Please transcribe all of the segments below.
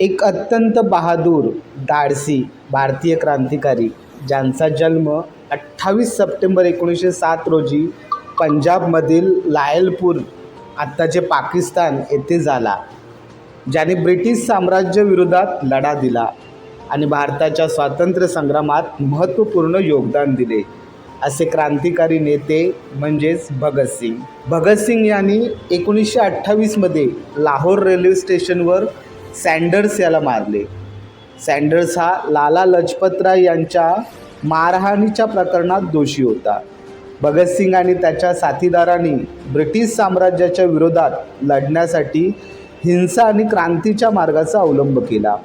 एक अत्यंत बहादूर धाडसी भारतीय क्रांतिकारी ज्यांचा जन्म अठ्ठावीस सप्टेंबर एकोणीसशे सात रोजी पंजाबमधील लायलपूर आत्ताचे पाकिस्तान येथे झाला. ज्याने ब्रिटिश साम्राज्याविरोधात लढा दिला आणि भारताच्या स्वातंत्र्य संग्रामात महत्त्वपूर्ण योगदान दिले. असे क्रांतिकारी नेते म्हणजेच भगतसिंग भगतसिंग यांनी एकोणीसशे अठ्ठावीसमध्ये लाहोर रेल्वे स्टेशनवर सँडर्स याला मारले. सँडर्स हा लाला लजपतराय यांच्या मारहाणीच्या प्रकरणात दोषी होता. भगतसिंग आणि त्याच्या साथीदारांनी ब्रिटिश साम्राज्याच्या विरोधात लढण्यासाठी हिंसा आणि क्रांतीच्या मार्गाचा अवलंब केला.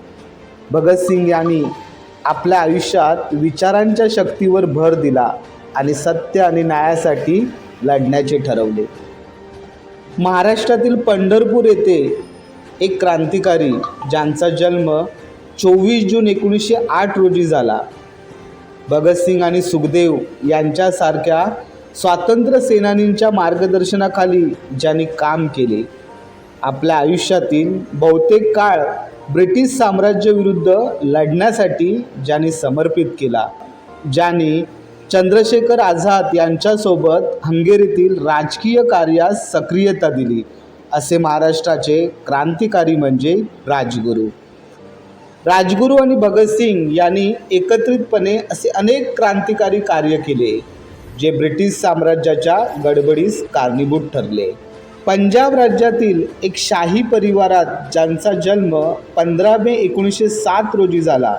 भगतसिंग यांनी आपल्या आयुष्यात विचारांच्या शक्तीवर भर दिला आणि सत्य आणि न्यायासाठी लढण्याचे ठरवले. महाराष्ट्रातील पंढरपूर येथे एक क्रांतिकारी ज्यांचा जन्म चोवीस जून एकोणीसशे आठ रोजी झाला. भगतसिंग आणि सुखदेव यांच्यासारख्या स्वातंत्र्य सेनानींच्या मार्गदर्शनाखाली ज्यांनी काम केले आपल्या आयुष्यातील बहुतेक काळ ब्रिटिश साम्राज्याविरुद्ध लढण्यासाठी ज्यांनी समर्पित केला ज्यांनी चंद्रशेखर आझाद यांच्यासोबत हंगेरीतील राजकीय कार्यास सक्रियता दिली. असे महाराष्ट्राचे क्रांतिकारी म्हणजे राजगुरू. राजगुरू आणि भगतसिंग यांनी एकत्रितपणे असे अनेक क्रांतिकारी कार्य केले जे ब्रिटिश साम्राज्याच्या गडबडीस कारणीभूत ठरले. पंजाब राज्यातील एक शाही परिवारात ज्यांचा जन्म पंधरा मे एकोणीसशे सात रोजी झाला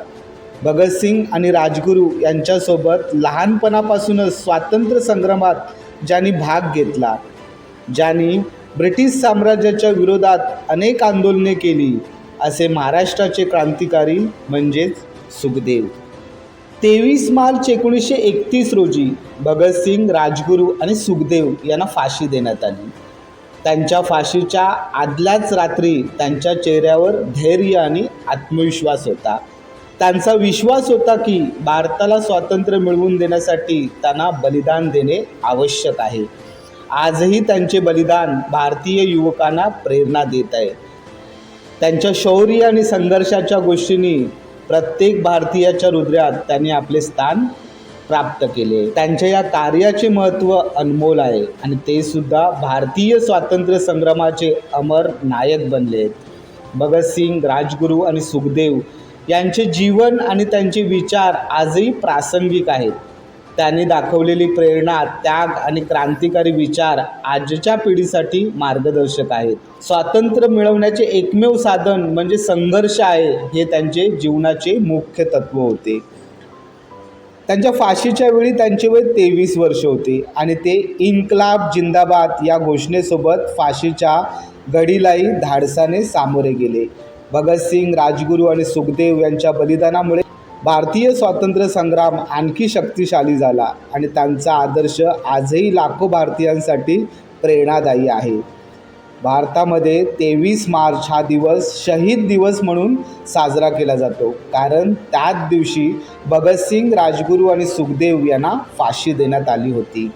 भगतसिंग आणि राजगुरू यांच्यासोबत लहानपणापासूनच स्वातंत्र्य संग्रामात ज्यांनी भाग घेतला ज्यांनी ब्रिटिश साम्राज्याच्या विरोधात अनेक आंदोलने केली. असे महाराष्ट्राचे क्रांतिकारी म्हणजेच सुखदेव. तेवीस मार्च एकोणीसशे एकतीस रोजी भगतसिंग राजगुरू आणि सुखदेव यांना फाशी देण्यात आली. त्यांच्या फाशीच्या आदल्याच रात्री त्यांच्या चेहऱ्यावर धैर्य आणि आत्मविश्वास होता. त्यांचा विश्वास होता की भारताला स्वातंत्र्य मिळवून देण्यासाठी त्यांना बलिदान देणे आवश्यक आहे. आजही त्यांचे बलिदान भारतीय युवकांना प्रेरणा देत आहे. त्यांच्या शौर्य आणि संघर्षाच्या गोष्टींनी प्रत्येक भारतीयाच्या हृदयात त्यांनी आपले स्थान प्राप्त केले. त्यांच्या या कार्याचे महत्त्व अनमोल आहे आणि ते सुद्धा भारतीय स्वातंत्र्य संग्रामाचे अमर नायक बनले आहेत. भगतसिंग राजगुरू आणि सुखदेव यांचे जीवन आणि त्यांचे विचार आजही प्रासंगिक आहेत. त्यांनी दाखवलेली प्रेरणा त्याग आणि क्रांतिकारी विचार आजच्या पिढीसाठी मार्गदर्शक आहेत. स्वातंत्र्य मिळवण्याचे एकमेव साधन म्हणजे संघर्ष आहे हे त्यांचे जीवनाचे मुख्य तत्व होते. त्यांच्या फाशीच्या वेळी त्यांचे वय तेवीस वर्ष होते आणि ते इन्कलाब जिंदाबाद या घोषणेसोबत फाशीच्या घडीलाही धाडसाने सामोरे गेले. भगतसिंग राजगुरू आणि सुखदेव यांच्या बलिदानामुळे भारतीय स्वातंत्र्य संग्राम आणखी शक्तिशाली झाला आणि त्यांचा आदर्श आजही लाखो भारतीयांसाठी प्रेरणादायी आहे. भारतामध्ये तेवीस मार्च हा दिवस शहीद दिवस म्हणून साजरा केला जातो. कारण त्याच दिवशी भगतसिंग राजगुरू आणि सुखदेव यांना फाशी देण्यात आली होती.